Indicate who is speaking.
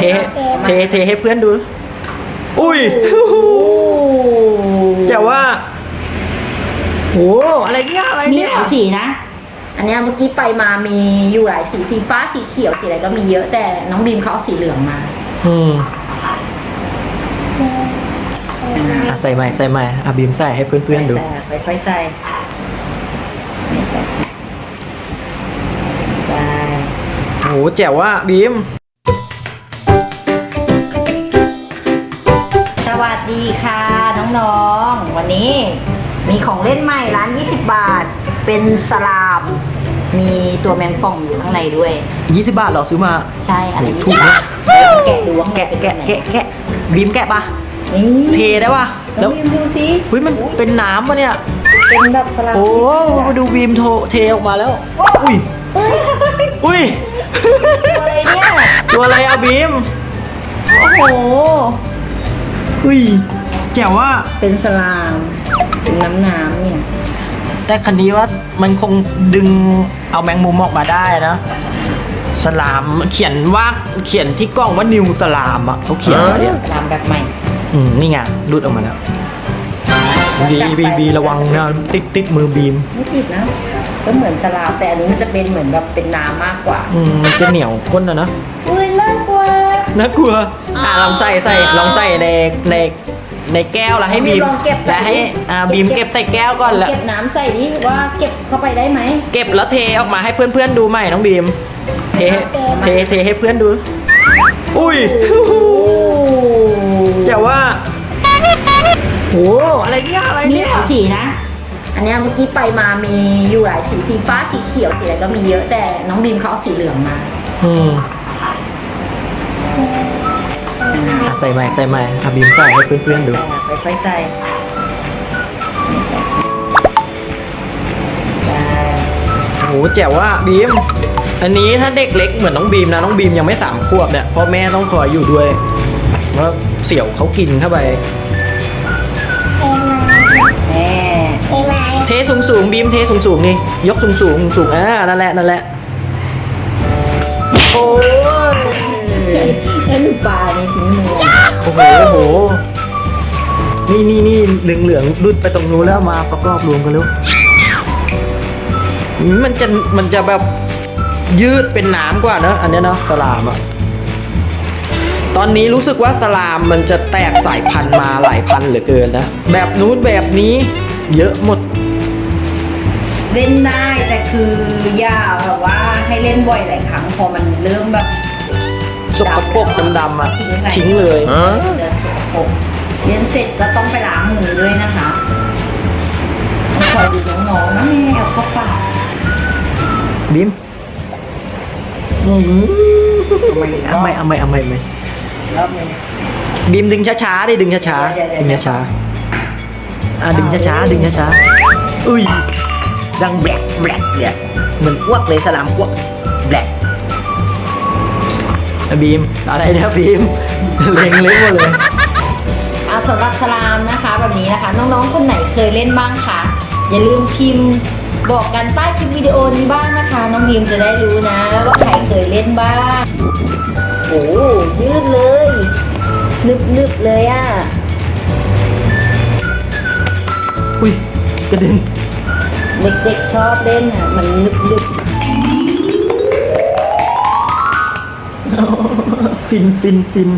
Speaker 1: เทเทเทให้เพื่อนดู อุ้ยแต่ว่าโหอะไรเนี่ยอะไร
Speaker 2: มี
Speaker 1: เนี่ย
Speaker 2: หลายสีนะ อันเนี้ยเมื่อกี้ไปมามีอยู่หลายสีสีฟ้าสีเขียวสีอะไรก็มีเยอะแต่น้องบีมเขาเอาสีเหลืองมา
Speaker 1: อืมอะใส่ใหม่ใส่ใหม่อะบีมใส่ให้เพื่อนๆดู
Speaker 2: แต่ค่อยๆใส่ใส่
Speaker 1: โหแจ๋วว่าบีม
Speaker 2: วัสดีค่ะน้องๆ วันนี้มีของเล่นใหม่ร้าน 20 บาท เป็นสลาม มีตัวแมงป่องอยู่ข้างในด้วย
Speaker 1: 20 บาทเหรอซื้อมา
Speaker 2: ใช่อะไร
Speaker 1: ถูกนะ
Speaker 2: แกะดูว่า
Speaker 1: แกะแกะแกะแกะบีมแกะปะ
Speaker 2: นี่
Speaker 1: เทได้ปะ
Speaker 2: แล้
Speaker 1: แล้วว
Speaker 2: บีมดูสิ
Speaker 1: เฮ้ยมันเป็นน้ำปะเนี่ย
Speaker 2: เป็นแบบสลาม
Speaker 1: โอ้มาดูบีมโทเทออกมาแล้ว อุ้ย
Speaker 2: เฮ้ย
Speaker 1: อุ้ย
Speaker 2: อะไรเนี่ย
Speaker 1: ตัวอะไรอะบีม
Speaker 2: โอ้โห
Speaker 1: อุ้ยแจ๋วว่า
Speaker 2: เป็นสลาม เป็นน้ำน้ำเนี่ย
Speaker 1: แต่คันนี้ว่ามันคงดึงเอาแมงมุมออกมาได้นะ สลามเขียนว่าเขียนที่กล้องว่านิวสลามอะเขาเขียนมาเนี่ย
Speaker 2: สลามแบบใหม่
Speaker 1: อืมนี่ไงรุดออกมาแล้วบีบีบีระวังนะติดติดมือบีม
Speaker 2: ไม่ผิดนะก็เหมือนสลามแต่อันนี้มันจะเป็นเหมือนแบบเป็นน้ำมากกว่า
Speaker 1: อืมมันจะเหนียวข้นนะนะ
Speaker 2: อุ้ยน่ากลัว
Speaker 1: น่ากลัว อะลองใส่ใส่ลองใส่ในในในแก้วแล้วให้บีม
Speaker 2: ลองเก็บ
Speaker 1: แล้วให้อ่าบีมเก็บใส่แก้วก่อนแล้ว
Speaker 2: เก็บน้ำใส่ดิว่าเก็บเข้าไปได้ไหม
Speaker 1: เก็บแล้วเทออกมาให้เพื่อนๆดูใหม่น้องบีม เทเทเทให้เพื่อนดู อุ้ยแต่ว่าโหอะไรเนี่ยอะไร
Speaker 2: มี
Speaker 1: เนี่ย
Speaker 2: หลายสีนะ อันเนี้ยเมื่อกี้ไปมามีอยู่หลายสีสีฟ้าสีเขียวสีอะไรก็มีเยอะแต่น้องบีมเขาเอาสีเหลืองมา
Speaker 1: อืม ใส่ใหม่ใส่ใหม่อะบีมใส่ให้เพื่อนๆดู
Speaker 2: แต่ค่อยๆใส่ใส่
Speaker 1: โหแจ๋วว่าบีม อันนี้ถ้าเด็กเล็กเหมือนน้องบีมนะน้องบีมยังไม่สามขวบเนี่ยพ่อแม่ต้องคอยอยู่ด้วยว่าเสี่ยวเขากินเข้าไป
Speaker 2: แม่
Speaker 1: เทสูงสูงๆบีมเทสูงสูงๆนี่ยกสูงสูงสูงๆอ่านั่นแหละนั่นแหละโอ้ย
Speaker 2: แล้วดูปลาในถุงมือ
Speaker 1: โอ้โหโอ้โห นี่นี่นี่เหลืองเหลืองๆรุดไปตรงนู้นแล้วมาประกอบรวมกันแล้วอืมมันจะมันจะแบบยืดเป็นน้ำกว่าเนอะอันเนี้ยเนาะสลามอะตอนนี้รู้สึกว่าสลามมันจะแตกสายพันธุ์มาหลายพันธุ์เหลือเกินนะ แบบนู้นแบบนี้ เยอะหมด
Speaker 2: เล่นได้แต่คืออย่าแบบว่าให้เล่นบ่อยหลายครั้งพอมันเริ่มแบบ
Speaker 1: สกปรกดำๆอะทิ้งเลย
Speaker 2: จะสกปรกเรียนเสร็จก็ต้องไปล้างมือด้วยนะคะต้องคอยดูน้องๆนะแม่เอาเข้าปาก
Speaker 1: บิมอืม
Speaker 2: ทำไมอีกร
Speaker 1: เอา
Speaker 2: อบ
Speaker 1: ไม่เอาไม่เอาไม่เอาไม่
Speaker 2: รอบหนึง
Speaker 1: บิมดึงช้าๆดิดึงช้าๆดึงช้าๆอะดึงช้าๆดึงช้าๆอุ้ยดังแบกแบกเนี่ยเหมือนอ้วกเลยสลามอ้วกแบกอะ บีมอะไรนะบีมเล็งเล็งหมดเลย
Speaker 2: เอาสำหรับสลามนะคะแบบนี้นะคะ น้องๆคนไหนเคยเล่นบ้างคะอย่าลืมพิมพ์บอกกันใต้คลิปวิดีโอนี้บ้างนะคะ น้องพิมจะได้รู้นะว่าใครเคยเล่นบ้างโอ้ยืดเลยนึบๆเลยอะ
Speaker 1: อุ้ยกระเด็น
Speaker 2: เด็กๆชอบเล่นอะมันนึบ
Speaker 1: ฟินฟินฟิน